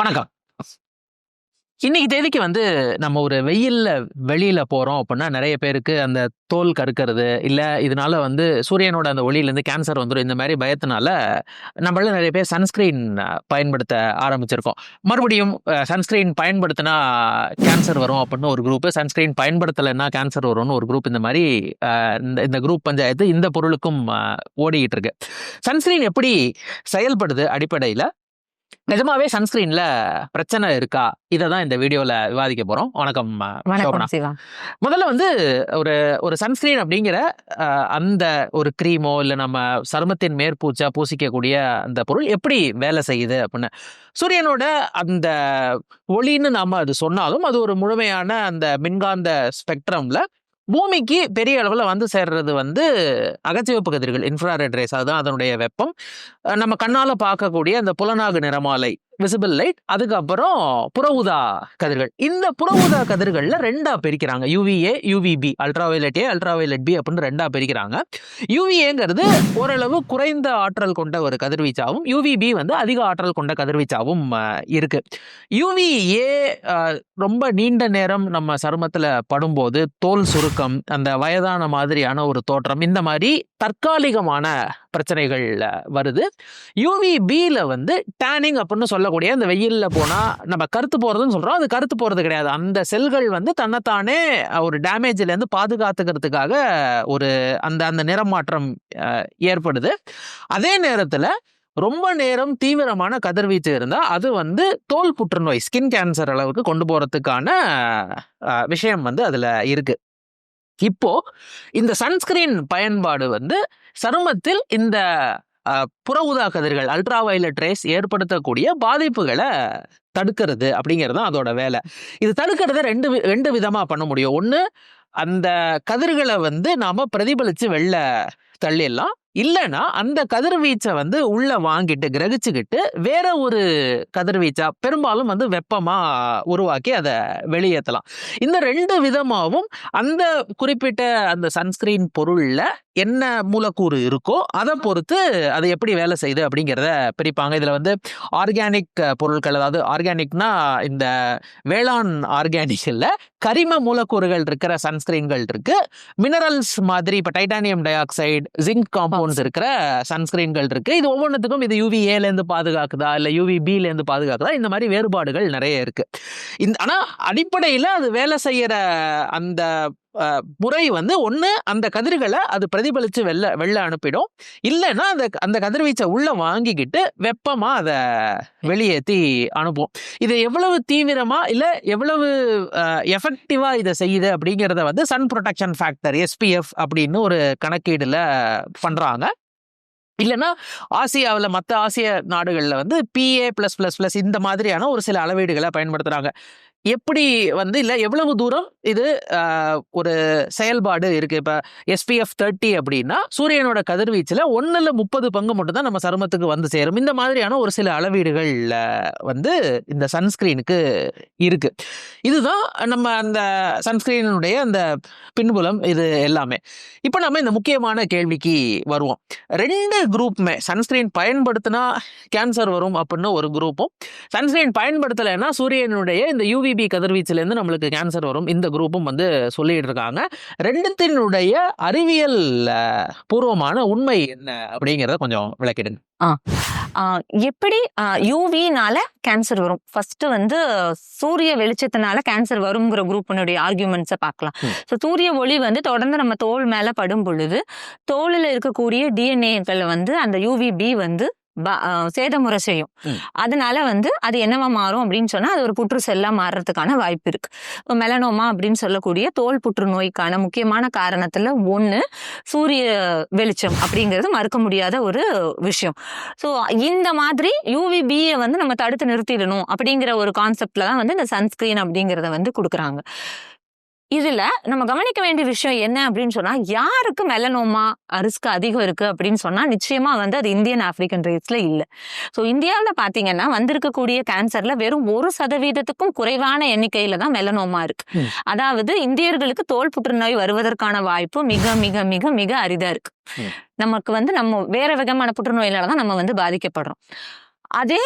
வணக்கம். இன்னைக்கு தேதிக்கு வந்து நம்ம ஒரு வெயில்ல வெளியில போறோம் அப்படின்னா நிறைய பேருக்கு அந்த தோல் கருக்கிறது இல்லை இதனால வந்து சூரியனோட அந்த ஒளியிலேருந்து கேன்சர் வந்துடும் இந்த மாதிரி பயத்தினால நம்மள நிறைய பேர் சன்ஸ்கிரீன் பயன்படுத்த ஆரம்பிச்சிருக்கோம். மறுபடியும் சன்ஸ்கிரீன் பயன்படுத்தினா கேன்சர் வரும் அப்படின்னு ஒரு குரூப் சன்ஸ்கிரீன் பயன்படுத்தலைன்னா கேன்சர் வரும்னு ஒரு குரூப் இந்த மாதிரி இந்த இந்த குரூப் பஞ்சாயத்து இந்த பொருளுக்கும் ஓடிக்கிட்டு இருக்கு. சன்ஸ்கிரீன் எப்படி செயல்படுது அடிப்படையில் நிஜமாவே சன்ஸ்கிரீன்ல பிரச்சனை இருக்கா? இதை தான் இந்த வீடியோல விவாதிக்க போறோம். வணக்கம் முதல்ல வந்து ஒரு ஒரு சன்ஸ்கிரீன் அப்படிங்கிற அந்த ஒரு க்ரீமோ இல்லை நம்ம சருமத்தின் மேற்பூச்சா பூசிக்கக்கூடிய அந்த பொருள் எப்படி வேலை செய்யுது அப்படின்னு. சூரியனோட அந்த ஒளின்னு நாம அது சொன்னாலும் அது ஒரு முழுமையான அந்த மின்காந்த ஸ்பெக்ட்ரம்ல பூமிக்கு பெரிய அளவில் வந்து சேர்றது வந்து அகச்சிவப்பு கதிர்கள் இன்ஃப்ராரெட் ரேஸ் அதுதான் அதனுடைய வெப்பம். நம்ம கண்ணால் பார்க்கக்கூடிய அந்த புலனாகு நிறமாலை. விசிபிள் லைட் அதுக்கப்புறம் புறவுதா கதிர்கள். இந்த புறவுதா கதிர்களில் ரெண்டாக ரெண்டா பிரிக்கிறாங்க. UVA UVB ultraviolet A ultraviolet B அப்படின்னு ரெண்டா பிரிக்கிறாங்க. யூவிஏங்கிறது ஓரளவு குறைந்த ஆற்றல் கொண்ட ஒரு கதிர்வீச்சாகவும் யூவிபி வந்து அதிக ஆற்றல் கொண்ட கதிர்வீச்சாகவும் இருக்கு. யூவிஏ ரொம்ப நீண்ட நேரம் நம்ம சருமத்தில் படும்போது தோல் சுருக்கம் அந்த வயதான மாதிரியான ஒரு தோற்றம் இந்த மாதிரி தற்காலிகமான பிரச்சனைகள் வருது. யூவிபியில் வந்து டேனிங் அப்படின்னு சொல்லக்கூடிய அந்த வெயிலில் போனால் நம்ம கருத்து போகிறதுன்னு சொல்கிறோம் அது கருத்து போகிறது கிடையாது. அந்த செல்கள் வந்து தன்னைத்தானே ஒரு டேமேஜ்லேருந்து பாதுகாத்துக்கிறதுக்காக ஒரு அந்த அந்த நிறமாற்றம் ஏற்படுது. அதே நேரத்தில் ரொம்ப நேரம் தீவிரமான கதிர்வீச்சு இருந்தால் அது வந்து தோல் புற்றுநோய் ஸ்கின் கேன்சர் அளவுக்கு கொண்டு போகிறதுக்கான விஷயம் வந்து அதில் இருக்குது இப்போது இந்த சன்ஸ்கிரீன் பயன்பாடு வந்து சருமத்தில் இந்த புற ஊதா கதிர்கள் அல்ட்ரா வயலட் ரேஸ் ஏற்படுத்தக்கூடிய பாதிப்புகளை தடுக்கிறது அப்படிங்கிறது தான் அதோட வேலை. இது தடுக்கிறத ரெண்டு வி- ரெண்டு விதமாக பண்ண முடியும். ஒன்று அந்த கதிர்களை வந்து நாம் பிரதிபலித்து வெளில தள்ளிடலாம். இல்லைன்னா அந்த கதிர்வீச்சை வந்து உள்ளே வாங்கிட்டு கிரகிச்சுக்கிட்டு வேற ஒரு கதிர்வீச்சா பெரும்பாலும் வந்து வெப்பமாக உருவாக்கி அதை வெளியேற்றலாம் இந்த ரெண்டு விதமாகவும் அந்த குறிப்பிட்ட அந்த சன்ஸ்கிரீன் பொருளில் என்ன மூலக்கூறு இருக்கோ அதை பொறுத்து அது எப்படி வேலை செய்யுது அப்படிங்கிறத பிரிப்பாங்க. இதுல வந்து ஆர்கானிக் பொருட்கள் அதாவது ஆர்கானிக்னா இந்த வேளாண் ஆர்கானிக் இல்ல கரிம மூலக்கூறுகள் இருக்கிற சன்ஸ்கிரீன்கள் இருக்கு. மினரல்ஸ் மாதிரி இப்போ titanium dioxide zinc compounds இருக்கிற சன்ஸ்கிரீன்கள் இருக்கு. இது ஒவ்வொன்றுத்துக்கும் இது யூவி இருந்து பாதுகாக்குதா? இல்லை யூவி இருந்து பாதுகாக்குதா? இந்த மாதிரி வேறுபாடுகள் நிறைய இருக்கு. இந்த ஆனா அடிப்படையில் அது வேலை செய்யற அந்த முறை வந்து ஒன்று அந்த கதிர்களை அது பிரதிபலித்து வெளில வெளில அனுப்பிடும். இல்லைன்னா அந்த அந்த கதிர்வீச்சை உள்ளே வாங்கிக்கிட்டு வெப்பமாக அதை வெளியேற்றி அனுப்பும். இது எவ்வளவு தீவிரமாக இல்லை எவ்வளவு எஃபெக்டிவாக இதை செய்யுது அப்படிங்கிறத வந்து சன் ப்ரொடெக்ஷன் ஃபேக்டர் எஸ்பிஎஃப் அப்படின்னு ஒரு கணக்கீடில் பண்ணுறாங்க இல்லைன்னா ஆசியாவில் மற்ற ஆசிய நாடுகளில் வந்து பிஏ ப்ளஸ் ப்ளஸ் ப்ளஸ் இந்த மாதிரியான ஒரு சில அளவீடுகளை பயன்படுத்துகிறாங்க எப்படி வந்து இல்லை எவ்வளவு தூரம் இது ஒரு செயல்பாடு இருக்கு? இப்போ எஸ்பிஎஃப் தேர்ட்டி அப்படின்னா சூரியனோட கதிர்வீச்சில் ஒன்றில் முப்பது பங்கு மட்டும் தான் நம்ம சருமத்துக்கு வந்து சேரும். இந்த மாதிரியான ஒரு சில அளவீடுகள் வந்து இந்த சன்ஸ்கிரீனுக்கு இருக்கு. இதுதான் நம்ம அந்த சன்ஸ்கிரீனுடைய அந்த பின்புலம் இது எல்லாமே. இப்போ நம்ம இந்த முக்கியமான கேள்விக்கு வருவோம். ரெண்டு குரூப்புமே சன்ஸ்கிரீன் பயன்படுத்தினா கேன்சர் வரும் அப்படின்னு ஒரு குரூப்பும் சன்ஸ்கிரீன் பயன்படுத்தலைன்னா சூரியனுடைய இந்த யூவிபி கதிர்வீச்சிலேருந்து நம்மளுக்கு கேன்சர் வரும். இந்த குரூப்பும் வந்து சொல்லிட்டு இருக்காங்க ரெண்டுத்தினுடைய அறிவியல் பூர்வமான உண்மை என்ன அப்படிங்கிறத கொஞ்சம் விளக்கிடுங்க. எப்படி யூவினால கேன்சர் வரும்? ஃபர்ஸ்ட் வந்து சூரிய வெளிச்சத்தினால கேன்சர் வருங்கிற குரூப்பினுடைய ஆர்கியூமெண்ட்ஸை பார்க்கலாம். ஸோ சூரிய ஒளி வந்து தொடர்ந்து நம்ம தோல் மேல படும் பொழுது தோலில் இருக்கக்கூடிய டிஎன்ஏக்களை வந்து அந்த யூவிபி வந்து சேதமுறை செய்யும். அதனால வந்து அது என்னவா மாறும் அப்படின்னு சொன்னா அது ஒரு புற்று செல்லா மாறுறதுக்கான வாய்ப்பு இருக்கு. மெலனோமா அப்படின்னு சொல்லக்கூடிய தோல் புற்றுநோய்க்கான முக்கியமான காரணத்துல ஒண்ணு சூரிய வெளிச்சம் அப்படிங்கிறது மறுக்க முடியாத ஒரு விஷயம். ஸோ இந்த மாதிரி யூவிபியை வந்து நம்ம தடுத்து நிறுத்திடணும் அப்படிங்கிற ஒரு கான்செப்ட்ல தான் வந்து இந்த சன்ஸ்கிரீன் அப்படிங்கிறத வந்து கொடுக்குறாங்க. இதுல நம்ம கவனிக்க வேண்டிய விஷயம் என்ன அப்படின்னு சொன்னா யாருக்கு மெலனோமா ரிஸ்க் அதிகம் இருக்கு அப்படின்னு சொன்னா நிச்சயமா வந்து அது இந்தியன் ஆப்பிரிக்கன் ரேஸ்ல இல்ல. ஸோ இந்தியாவில் பாத்தீங்கன்னா வந்திருக்கக்கூடிய கேன்சர்ல வெறும் ஒரு சதவீதத்துக்கும் குறைவான எண்ணிக்கையில தான் மெலனோமா இருக்கு. அதாவது இந்தியர்களுக்கு தோல் புற்றுநோய் வருவதற்கான வாய்ப்பு மிக மிக மிக மிக அரிதா இருக்கு. நமக்கு வந்து நம்ம வேற விதமான புற்றுநோயினால தான் நம்ம வந்து பாதிக்கப்படுறோம். அதே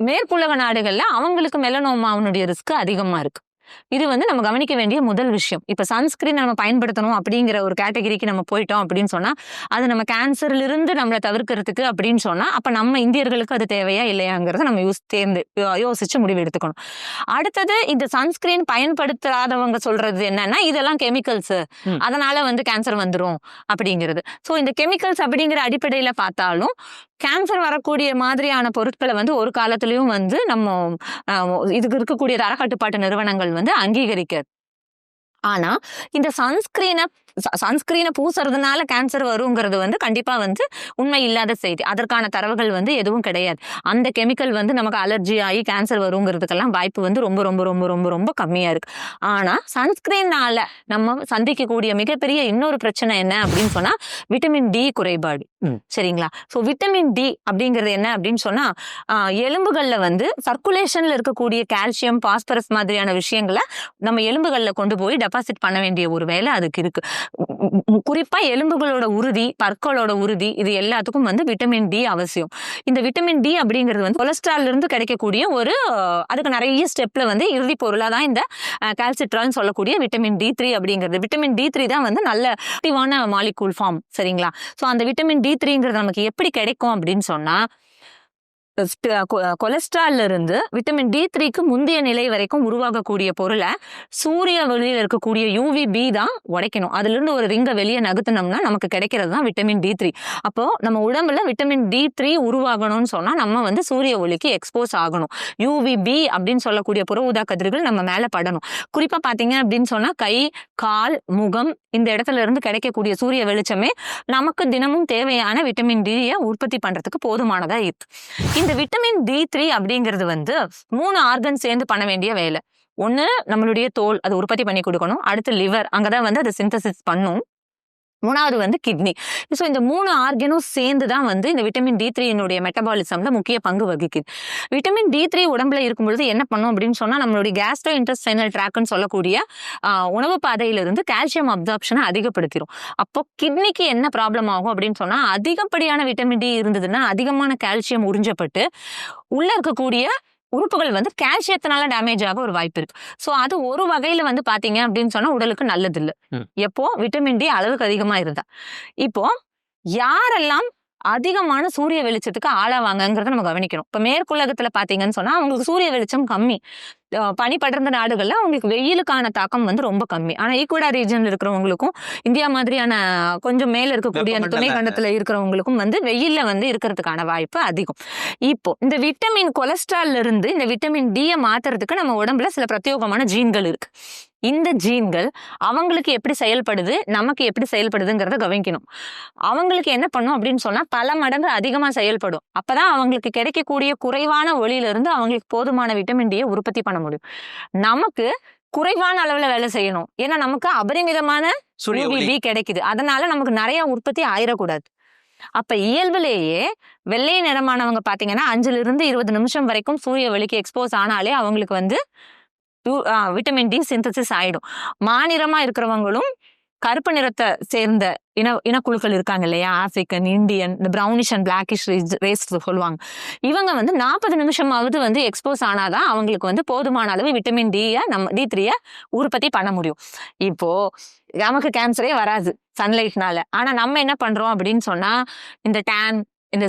மேற்குலக நாடுகள்ல அவங்களுக்கு மெலனோமாவுடைய ரிஸ்க் அதிகமா இருக்கு. இது வந்து நம்ம கவனிக்க வேண்டிய முதல் விஷயம். இப்ப சன்ஸ்கிரீன் நம்ம பயன்படுத்தணும் அப்படிங்கிற ஒரு கேட்டகரிக்கு நம்ம போயிட்டோம் அப்படின்னு சொன்னா அது நம்ம கேன்சர்ல இருந்து நம்மளை தவிர்க்கிறதுக்கு அப்படின்னு சொன்னா அப்ப நம்ம இந்தியர்களுக்கு அது தேவையா இல்லையாங்கிறத நம்ம யூஸ் தேர்ந்து யோ- யோசிச்சு முடிவு எடுத்துக்கணும். அடுத்தது இந்த சன்ஸ்கிரீன் பயன்படுத்தாதவங்க சொல்றது என்னன்னா இதெல்லாம் கெமிக்கல்ஸ். அதனால வந்து கேன்சர் வந்துரும் அப்படிங்கிறது. ஸோ இந்த கெமிக்கல்ஸ் அப்படிங்கிற அடிப்படையில பார்த்தாலும் கேன்சர் வரக்கூடிய மாதிரியான பொருட்களை வந்து ஒரு காலத்துலேயும் வந்து நம்ம இதுக்கு இருக்கக்கூடிய தரக்கட்டுப்பாட்டு நிறுவனங்கள் வந்து அங்கீகரிக்காது ஆனா இந்த சன்ஸ்கிரீனை சன்ஸ்கிரீனை பூசுறதுனால கேன்சர் வருங்கிறது வந்து கண்டிப்பா வந்து உண்மை இல்லாத செய்தி. அதற்கான தரவுகள் வந்து எதுவும் கிடையாது. அந்த கெமிக்கல் வந்து நமக்கு அலர்ஜி ஆகி கேன்சர் வருங்கிறதுக்கெல்லாம் வாய்ப்பு வந்து ரொம்ப ரொம்ப ரொம்ப ரொம்ப ரொம்ப கம்மியா இருக்கு. ஆனா சன்ஸ்கிரீனால நம்ம சந்திக்கக்கூடிய மிகப்பெரிய இன்னொரு பிரச்சனை என்ன அப்படின்னு சொன்னா விட்டமின் டி குறைபாடு. ம். சரிங்களா? ஸோ விட்டமின் டி அப்படிங்கிறது என்ன அப்படின்னு சொன்னா ஆஹ், எலும்புகள்ல வந்து சர்க்குலேஷன்ல இருக்கக்கூடிய கால்சியம் பாஸ்பரஸ் மாதிரியான விஷயங்களை நம்ம எலும்புகள்ல கொண்டு போய் டெபாசிட் பண்ண வேண்டிய ஒரு வேலை அதுக்கு இருக்கு. உ- உ- குறிப்பா எலும்புகளோட உறுதி பற்களோட உறுதி இது எல்லாத்துக்கும் வந்து விட்டமின் டி அவசியம் இந்த விட்டமின் டி அப்படிங்கிறது வந்து கொலஸ்ட்ரால் இருந்து கிடைக்கக்கூடிய ஒரு அதுக்கு நிறைய ஸ்டெப்ல வந்து இறுதி பொருளா தான் இந்த கால்சிட்ரால்னு சொல்லக்கூடிய விட்டமின் டி த்ரீ அப்படிங்கிறது விட்டமின் டி த்ரீ தான் வந்து நல்ல ஆக்டிவான மாலிகூல் ஃபார்ம் சரிங்களா ஸோ அந்த விட்டமின் டி த்ரீங்கிறது நமக்கு எப்படி கிடைக்கும் அப்படின்னு சொன்னா கொலஸ்ட்ரால்ல இருந்து விட்டமின் டி த்ரீக்கு முந்தைய நிலை வரைக்கும் உருவாகக்கூடிய பொருளை சூரிய ஒளியில் இருக்கக்கூடிய யூவி பி தான் உடைக்கணும். அதுலேருந்து ஒரு ரிங்கை வெளியே நகர்த்தினோம்னா நமக்கு கிடைக்கிறது தான் விட்டமின் டி த்ரீ அப்போ நம்ம உடம்புல விட்டமின் டி த்ரீ உருவாகணும்னு சொன்னால் நம்ம வந்து சூரிய ஒளிக்கு எக்ஸ்போஸ் ஆகணும். யூவி பி அப்படின்னு சொல்லக்கூடிய புற ஊதா கதிர்கள் நம்ம மேலே படணும். குறிப்பாக பார்த்தீங்க அப்படின்னு சொன்னால் கை கால் முகம் இந்த இடத்துல இருந்து கிடைக்கக்கூடிய சூரிய வெளிச்சமே நமக்கு தினமும் தேவையான விட்டமின் டியை உற்பத்தி பண்றதுக்கு போதுமானதா இருக்கு. இந்த விட்டமின் டி த்ரீ அப்படிங்கிறது வந்து மூணு ஆர்கன் சேர்ந்து பண்ண வேண்டிய வேலை. ஒன்று நம்மளுடைய தோல் அது உற்பத்தி பண்ணி கொடுக்கணும். அடுத்து லிவர் அங்கே தான் வந்து அதை சிந்தசிஸ் பண்ணும். மூணாவது வந்து கிட்னி ஸோ இந்த மூணு ஆர்கனும் சேர்ந்து தான் வந்து இந்த விட்டமின் டி த்ரீனுடைய மெட்டபாலிசம்ல முக்கிய பங்கு வகிக்குது. விட்டமின் டி த்ரீ உடம்புல இருக்கும் பொழுது என்ன பண்ணும் அப்படின்னு சொன்னால் நம்மளுடைய கேஸ்ட்ரோ இன்டெஸ்டைனல் ட்ராக்னு சொல்லக்கூடிய உணவு பாதையிலிருந்து கால்சியம் அப்சார்ப்ஷனை அதிகப்படுத்திடும் அப்போ கிட்னிக்கு என்ன ப்ராப்ளம் ஆகும் அப்படின்னு சொன்னால் அதிகப்படியான விட்டமின் டி இருந்ததுன்னா அதிகமான கால்சியம் உறிஞ்சப்பட்டு உள்ளே இருக்கக்கூடிய உறுப்புகள் வந்து கால்சியத்தினால டேமேஜ் ஆக ஒரு வாய்ப்பு இருக்கு. ஸோ அது ஒரு வகையில வந்து பாத்தீங்க அப்படின்னு சொன்னா உடலுக்கு நல்லது இல்ல. எப்போ? விட்டமின் டி அளவுக்கு அதிகமா இருந்தா. இப்போ யாரெல்லாம் அதிகமான சூரிய வெளிச்சத்துக்கு ஆளாவாங்கங்கிறத நம்ம கவனிக்கணும். இப்ப மேற்குலகத்துல பாத்தீங்கன்னு சொன்னா அவங்களுக்கு சூரிய வெளிச்சம் கம்மி. பனி படர்ந்த நாடுகள்ல அவங்களுக்கு வெயிலுக்கான தாக்கம் வந்து ரொம்ப கம்மி. ஆனா ஈக்குவடா ரீஜன்ல இருக்கிறவங்களுக்கும் இந்தியா மாதிரியான கொஞ்சம் மேல இருக்கக்கூடிய அந்த துணை கண்டத்துல இருக்கிறவங்களுக்கும் வந்து வெயில்ல வந்து இருக்கிறதுக்கான வாய்ப்பு அதிகம். இப்போ இந்த விட்டமின் கொலஸ்ட்ரால்ல இருந்து இந்த விட்டமின் டியை மாத்துறதுக்கு நம்ம உடம்புல சில பிரத்யேகமான ஜீன்கள் இருக்கு. இந்த ஜீன்கள் அவங்களுக்கு எப்படி செயல்படுது நமக்கு எப்படி செயல்படுதுங்கிறத கவனிக்கணும். அவங்களுக்கு என்ன பண்ணும் அப்படின்னு சொன்னா பல மடங்கு அதிகமா செயல்படும். அப்பதான் அவங்களுக்கு கிடைக்கக்கூடிய குறைவான ஒளியில இருந்து அவங்களுக்கு போதுமான விட்டமின் டியை உற்பத்தி பண்ண முடியும். நமக்கு குறைவான அளவுல வேலை செய்யணும். ஏன்னா நமக்கு அபரிமிதமான UVB கிடைக்குது. அதனால நமக்கு நிறைய உற்பத்தி ஆயிடக்கூடாது அப்ப இயல்புலேயே வெள்ளை நிறமானவங்க பாத்தீங்கன்னா அஞ்சுல இருந்து இருபது நிமிஷம் வரைக்கும் சூரிய ஒளிக்கு எக்ஸ்போஸ் ஆனாலே அவங்களுக்கு வந்து விட்டமின் டி சிந்தசிஸ் ஆயிடும். மாநிறமா இருக்கிறவங்களும் கருப்பு நிறத்தை சேர்ந்த இன இனக்குழுக்கள் இருக்காங்க இல்லையா? ஆப்பிரிக்கன் இந்தியன் இந்த ப்ரௌனிஷ் அண்ட் பிளாக்கிஷ் ரேஸ் சொல்லுவாங்க. இவங்க வந்து நாற்பது நிமிஷமாவது வந்து எக்ஸ்போஸ் ஆனாதான் அவங்களுக்கு வந்து போதுமான அளவு விட்டமின் டியை நம்ம டி த்ரீயை உற்பத்தி பண்ண முடியும். இப்போ நமக்கு கேன்சரே வராது சன்லைட்னால ஆனா நம்ம என்ன பண்றோம் அப்படின்னு சொன்னா இந்த டேன் இந்த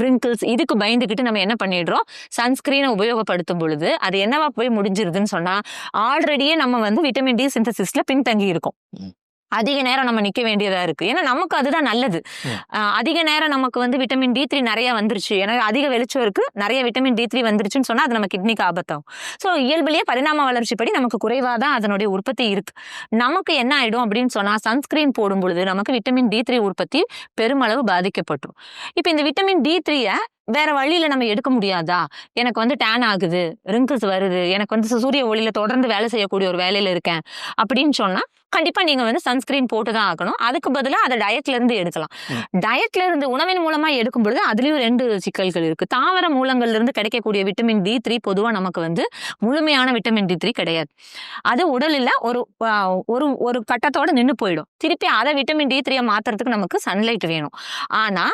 விரிங்கிள்ஸ் இதுக்கு பயந்துக்கிட்டு நம்ம என்ன பண்ணிடுறோம்? சன்ஸ்கிரீனை உபயோகப்படுத்தும் பொழுது அது என்னவா போய் முடிஞ்சிருதுன்னு சொன்னால் ஆல்ரெடியே நம்ம வந்து விட்டமின் டி சிந்தசிஸில் பின்தங்கி இருக்கோம் அதிக நேரம் நம்ம நிக்க வேண்டியதா இருக்கு. ஏன்னா நமக்கு அதுதான் நல்லது. அதிக நேரம் நமக்கு வந்து விட்டமின் டி த்ரீ நிறைய வந்துருச்சு. ஏன்னா அதிக வெளிச்சம் இருக்கு. நிறைய விட்டமின் டி த்ரீ வந்துருச்சுன்னு சொன்னா அது நம்ம கிட்னிக்கு ஆபத்தாகும். ஸோ இயல்புலயே பரிணாம வளர்ச்சிப்படி நமக்கு குறைவாக தான் அதனுடைய உற்பத்தி இருக்கு. நமக்கு என்ன ஆயிடும் அப்படின்னு சொன்னா சன்ஸ்கிரீன் போடும் பொழுது நமக்கு விட்டமின் டி த்ரீ உற்பத்தி பெருமளவு பாதிக்கப்பட்டுரும் இப்போ இந்த விட்டமின் டி த்ரீயை வேற வழியில நம்ம எடுக்க முடியாதா? எனக்கு வந்து டேன் ஆகுது ரிங்கிள்ஸ் வருது எனக்கு வந்து சூரிய ஒளியில தொடர்ந்து வேலை செய்யக்கூடிய ஒரு வேலையில இருக்கேன் அப்படின்னு சொன்னா கண்டிப்பா நீங்க வந்து சன்ஸ்கிரீன் போட்டு தான் ஆகணும். அதுக்கு பதிலா அதை டயட்ல இருந்து எடுக்கலாம். டயட்ல இருந்து உணவின் மூலமா எடுக்கும் பொழுது அதுலயும் ரெண்டு சிக்கல்கள் இருக்கு. தாவர மூலங்கள்ல இருந்து கிடைக்கக்கூடிய விட்டமின் டி த்ரீ பொதுவா நமக்கு வந்து முழுமையான விட்டமின் டி த்ரீ கிடையாது. அது உடலில் ஒரு ஒரு ஒரு கட்டத்தோட நின்று போயிடும். திருப்பி அதை விட்டமின் டி த்ரீயை மாத்துறதுக்கு நமக்கு சன்லைட் வேணும். ஆனா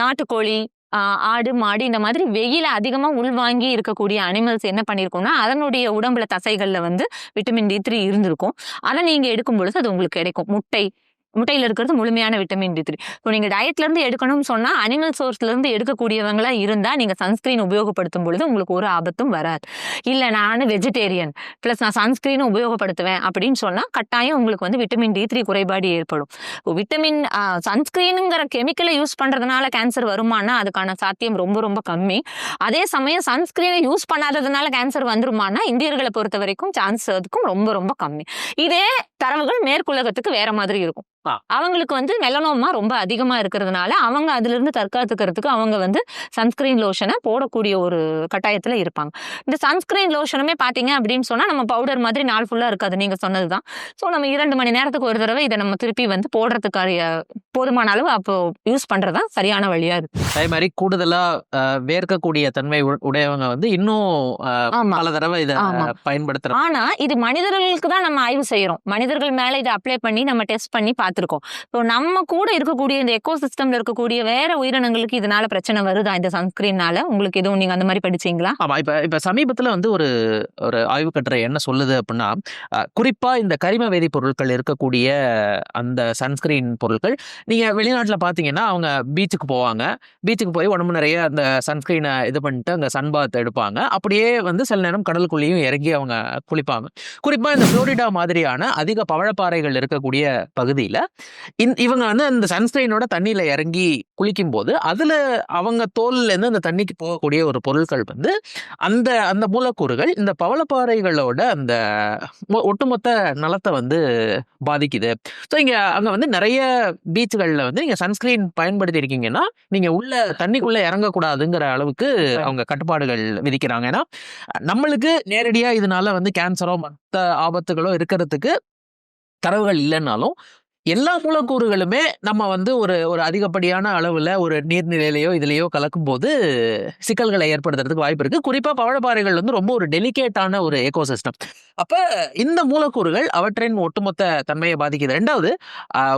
நாட்டுக்கோழி ஆடு மாடு இந்த மாதிரி வெயில அதிகமா உள்வாங்கி இருக்கக்கூடிய அனிமல்ஸ் என்ன பண்ணிருக்கும்னா அதனுடைய உடம்புல தசைகள்ல வந்து விட்டமின் டி த்ரீ இருந்திருக்கும். அதை நீங்க எடுக்கும் பொழுது அது உங்களுக்கு கிடைக்கும். முட்டை முட்டையில் இருக்கிறது முழுமையான விட்டமின் டி த்ரீ ஸோ நீங்கள் டயட்லேருந்து எடுக்கணும்னு சொன்னால் அனிமல் சோர்ஸ்லேருந்து எடுக்கக்கூடியவங்களாக இருந்தால் நீங்கள் சன்ஸ்க்ரீன் சன்ஸ்கிரீன் உபயோகப்படுத்தும் பொழுது உங்களுக்கு ஒரு ஆபத்தும் வராது. இல்லை நான் வெஜிடேரியன் ப்ளஸ் நான் சன்ஸ்கிரீனும் உபயோகப்படுத்துவேன் அப்படின்னு சொன்னால் கட்டாயம் உங்களுக்கு வந்து விட்டமின் டி த்ரீ குறைபாடு ஏற்படும். விட்டமின் சன்ஸ்கிரீனுங்கிற கெமிக்கலை யூஸ் பண்ணுறதுனால கேன்சர் வருமானா அதுக்கான சாத்தியம் ரொம்ப ரொம்ப கம்மி. அதே சமயம் சன்ஸ்கிரீனை யூஸ் பண்ணாததுனால கேன்சர் வந்துருமானா இந்தியர்களை பொறுத்த வரைக்கும் சான்ஸ் அதுக்கும் ரொம்ப ரொம்ப கம்மி. இதே தரவுகள் மேற்குலகத்துக்கு வேற மாதிரி இருக்கும். ஆ. அவங்களுக்கு வந்து மெலனோமா ரொம்ப அதிகமா இருக்கிறதுனால அவங்க அதுல இருந்து தற்காத்துக்கிறதுக்கு அவங்க வந்து சன்ஸ்கிரீன் லோஷனை போடக்கூடிய ஒரு கட்டாயத்துல இருப்பாங்க. இந்த சன்ஸ்கிரீன் லோஷனுமே பாத்தீங்க அப்படின்னு சொன்னா நம்ம பவுடர் மாதிரி நாள் ஃபுல்லா இருக்காது. நீங்க சொன்னதுதான். ஸோ நம்ம இரண்டு மணி நேரத்துக்கு ஒரு தடவை இதை நம்ம திருப்பி வந்து போடுறதுக்கான போதுமான அளவு அப்போ யூஸ் பண்றதுதான் சரியான வழியா இருக்கு. அதே மாதிரி கூடுதலா அஹ், வேர்க்கக்கூடிய தன்மை உடையவங்க வந்து இன்னும் பல தடவை இதை ஆமா. பயன்படுத்துறாங்க ஆனா இது மனிதர்களுக்கு தான் நம்ம ஆய்வு செய்யறோம் மனிதர்கள் மேல இதை அப்ளை பண்ணி நம்ம டெஸ்ட் பண்ணி பார்த்துருக்கோம் ஸோ நம்ம கூட இருக்கக்கூடிய இந்த எக்கோ சிஸ்டம்ல இருக்கக்கூடிய வேற உயிரினங்களுக்கு இதனால பிரச்சனை வருதா? இந்த சன்ஸ்கிரீன்னால உங்களுக்கு எதுவும் நீங்க அந்த மாதிரி படிச்சீங்களா? ஆமா இப்ப இப்ப சமீபத்துல வந்து ஒரு ஒரு ஆய்வு கட்டுரை என்ன சொல்லுது அப்படின்னா குறிப்பா இந்த கரிம வேதிப்பொருட்கள் இருக்கக்கூடிய அந்த சன்ஸ்கிரீன் பொருட்கள் நீங்க வெளிநாட்டுல பாத்தீங்கன்னா அவங்க பீச்சுக்கு போவாங்க. பீச்சுக்கு போய் உடம்பு நிறைய அந்த சன்ஸ்கிரீனை இது பண்ணிட்டு அந்த சன்பாத் எடுப்பாங்க. அப்படியே வந்து சில நேரம் கடலுக்குள்ளேயும் இறங்கி அவங்க குளிப்பாங்க. குறிப்பாக இந்த ஃப்ளோரிடா மாதிரியான அதிக பவழப்பாறைகள் இருக்கக்கூடிய பகுதியில் இவங்க வந்து அந்த சன்ஸ்கிரீனோட தண்ணியில இறங்கி குளிக்கும் போது அதுல அவங்க தோல்ல இருந்து அந்த தண்ணிக்கு போகக்கூடிய ஒரு பொருட்கள் வந்து அந்த அந்த மூலக்கூறுகள் இந்த பவளப்பாறைகளோட அந்த ஒட்டுமொத்த நலத்தை வந்து பாதிக்குது. ஸோ இங்க அங்க வந்து நிறைய பீச்சுகளில் வந்து நீங்க சன்ஸ்கிரீன் பயன்படுத்தி இருக்கீங்கன்னா நீங்க உள்ள தண்ணிக்குள்ள இறங்கக்கூடாதுங்கிற அளவுக்கு அவங்க கட்டுப்பாடுகள் விதிக்கிறாங்க. ஏன்னா நம்மளுக்கு நேரடியா இதனால வந்து கேன்சரோ மற்ற ஆபத்துகளோ இருக்கிறதுக்கு தரவுகள் இல்லைன்னாலும் எல்லா மூலக்கூறுகளுமே நம்ம வந்து ஒரு ஒரு அதிகப்படியான அளவில் ஒரு நீர்நிலையிலையோ இதுலேயோ கலக்கும்போது சிக்கல்களை ஏற்படுத்துறதுக்கு வாய்ப்பு இருக்குது குறிப்பாக பவழப்பாறைகள் வந்து ரொம்ப ஒரு டெலிகேட்டான ஒரு எக்கோசிஸ்டம் அப்போ இந்த மூலக்கூறுகள் அவற்றின் ஒட்டுமொத்த தன்மையை பாதிக்குது. ரெண்டாவது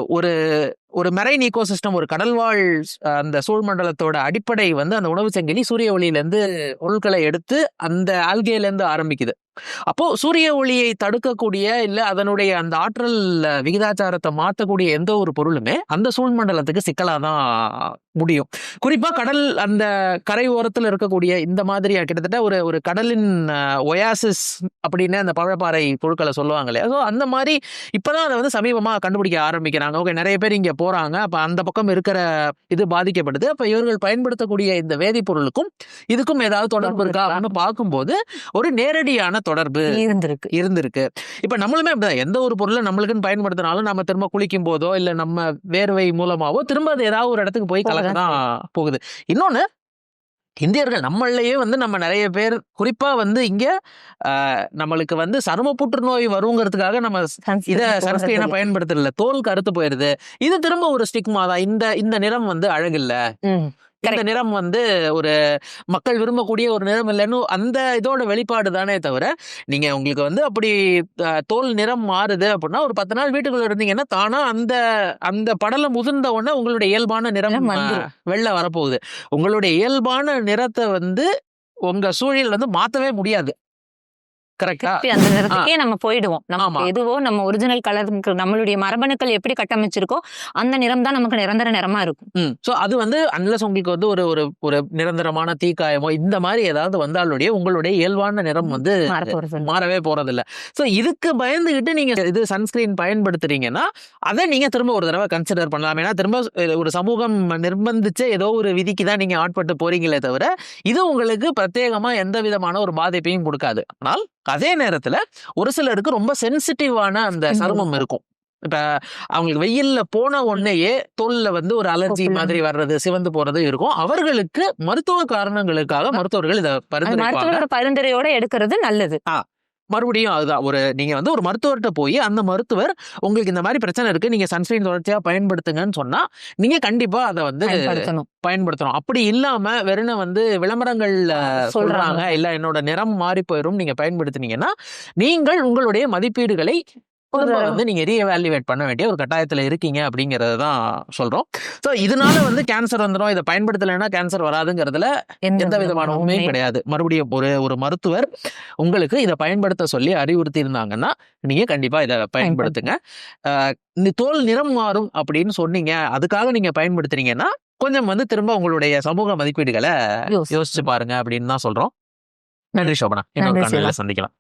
ஒரு ஒரு மெரைன் ஈகோசிஸ்டம் ஒரு கடல்வாழ் அந்த சூழ்மண்டலத்தோட அடிப்படை வந்து அந்த உணவு சங்கிலி சூரிய ஒளியிலேருந்து பொருட்களை எடுத்து அந்த ஆல்கேலேருந்து ஆரம்பிக்குது. அப்போ சூரிய ஒளியை தடுக்கக்கூடிய இல்ல அதனுடைய அந்த ஆற்றல் விகிதாச்சாரத்தை மாற்றக்கூடிய எந்த ஒரு பொருளுமே அந்த சூழ்மண்டலத்துக்கு சிக்கலாதான் முடியும். குறிப்பா கடல் அந்த கரை ஓரத்துல இருக்கக்கூடிய இந்த மாதிரி கிட்டத்தட்ட ஒரு ஒரு கடலின் ஒயாசிஸ் அப்படின்னு அந்த பவழப்பாறை பொருட்களை சொல்லுவாங்க இல்லையா? ஸோ அந்த மாதிரி இப்பதான் அதை வந்து சமீபமா கண்டுபிடிக்க ஆரம்பிக்கிறாங்க. ஓகே நிறைய பேர் இங்க போறாங்க. அப்ப அந்த பக்கம் இருக்கிற இது பாதிக்கப்படுது. அப்ப இவர்கள் பயன்படுத்தக்கூடிய இந்த வேதிப்பொருளுக்கும் இதுக்கும் ஏதாவது தொடர்பு இருக்கா? அப்படின்னு பார்க்கும்போது ஒரு நேரடியான தொடர்பு இருந்திருக்கு. இருந்திருக்கு. இப்ப நம்மளுமே அப்படிதான். எந்த ஒரு பொருளை நம்மளுக்குன்னு பயன்படுத்தினாலும் நம்ம திரும்ப குளிக்கும் போதோ இல்ல நம்ம வேர்வை மூலமாவோ திரும்ப அது ஏதாவது ஒரு இடத்துக்கு போய் கலக்கதான் போகுது. இன்னொன்னு இந்தியர்கள் நம்மளையே வந்து நம்ம நிறைய பேர் குறிப்பா வந்து இங்க நம்மளுக்கு வந்து சரும புற்றுநோய் வருங்கிறதுக்காக நம்ம இத சன்ஸ்கிரீனை பயன்படுத்தல தோல் கருத்து போயிருது. இது திரும்ப ஒரு ஸ்டிக்மா தான் இந்த இந்த நிறம் வந்து அழகில்ல. ம். இந்த நிறம் வந்து ஒரு மக்கள் விரும்பக்கூடிய ஒரு நிறம் இல்லைன்னு அந்த இதோட வெளிப்பாடு தானே தவிர நீங்க உங்களுக்கு வந்து அப்படி தோல் நிறம் மாறுது அப்படின்னா ஒரு பத்து நாள் வீட்டுக்குள்ள இருந்தீங்கன்னா தானா அந்த அந்த படலம் முதிர்ந்த உடனே உங்களுடைய இயல்பான நிறம். வெளில வரப்போகுது. உங்களுடைய இயல்பான நிறத்தை வந்து உங்க சூழல் வந்து மாத்தவே முடியாது. கரெக்டா அந்த நிறத்துக்கே நம்ம போயிடுவோம். நமக்கு எதுவோ நம்ம ஒரிஜினல் கலருக்கு நம்மளுடைய மரபணுக்கள் எப்படி கட்டமைச்சிருக்கோ அந்த நிறம் தான் நமக்கு நிரந்தர நிறமா இருக்கும். ஸோ அது வந்து அன்லஸ் உங்களுக்கு வந்து ஒரு ஒரு ஒரு நிரந்தரமான தீக்காயமோ இந்த மாதிரி ஏதாவது வந்தாலுடைய உங்களுடைய இயல்பான நிறம் வந்து மாறவே போறதில்ல. ஸோ இதுக்கு பயந்துகிட்டு நீங்க இது சன்ஸ்கிரீன் பயன்படுத்துறீங்கன்னா அதை நீங்க திரும்ப ஒரு தடவை கன்சிடர் பண்ணலாம். ஏன்னா திரும்ப ஒரு சமூகம் நிர்பந்திச்ச ஏதோ ஒரு விதிக்கு தான் நீங்க ஆட்பட்டு போறீங்களே தவிர இது உங்களுக்கு பிரத்யேகமா எந்த விதமான ஒரு பாதிப்பையும் கொடுக்காது. ஆனால் அதே நேரத்துல ஒரு சிலருக்கு ரொம்ப சென்சிட்டிவான அந்த. சருமம் இருக்கும். இப்ப அவங்களுக்கு வெயில்ல போன உடனேயே தோல்ல வந்து ஒரு அலர்ஜி. மாதிரி வர்றது சிவந்து போறது இருக்கும். அவர்களுக்கு மருத்துவ காரணங்களுக்காக மருத்துவர்கள் இதை பரிந்துரைப்பாங்க. பரிந்துரையோட எடுக்கிறது நல்லது. மறுபடியும் அதுதான். ஒரு நீங்க வந்து ஒரு மருத்துவர்கிட்ட போய் அந்த மருத்துவர் உங்களுக்கு இந்த மாதிரி பிரச்சனை இருக்கு நீங்க சன்ஸ்கிரீன் தொடர்ச்சியா பயன்படுத்துங்கன்னு சொன்னா நீங்க கண்டிப்பா அதை வந்து பயன்படுத்தணும். அப்படி இல்லாம வெறும் வந்து விளம்பரங்கள்ல சொல்றாங்க. இல்ல என்னோட நிறம் மாறி போயிரும் நீங்க பயன்படுத்துனீங்கன்னா நீங்கள் உங்களுடைய மதிப்பீடுகளை வந்து நீங்க ரீஎவாலுவேட் பண்ண வேண்டிய ஒரு கட்டாயத்துல இருக்கீங்க அப்படிங்கறது தான் சொல்றோம். சோ இதனால வந்து கேன்சர் வந்துடும் இதை பயன்படுத்தலைன்னா கேன்சர் வராதுங்கிறதுல எந்த விதமான உண்மையும் கிடையாது. மறுபடியும் ஒரு ஒரு மருத்துவர் உங்களுக்கு இதை பயன்படுத்த சொல்லி அறிவுறுத்தி இருந்தாங்கன்னா நீங்க கண்டிப்பா இதை பயன்படுத்துங்க. இந்த தோல் நிறம் மாறும் அப்படின்னு சொன்னீங்க. அதுக்காக நீங்க பயன்படுத்துறீங்கன்னா கொஞ்சம் வந்து திரும்ப உங்களுடைய சமூக மதிப்பீடுகளை யோசி. யோசிச்சு பாருங்க. அப்படின்னு தான் சொல்றோம். நன்றி சோபனா இன்னொரு. சந்திக்கலாம்.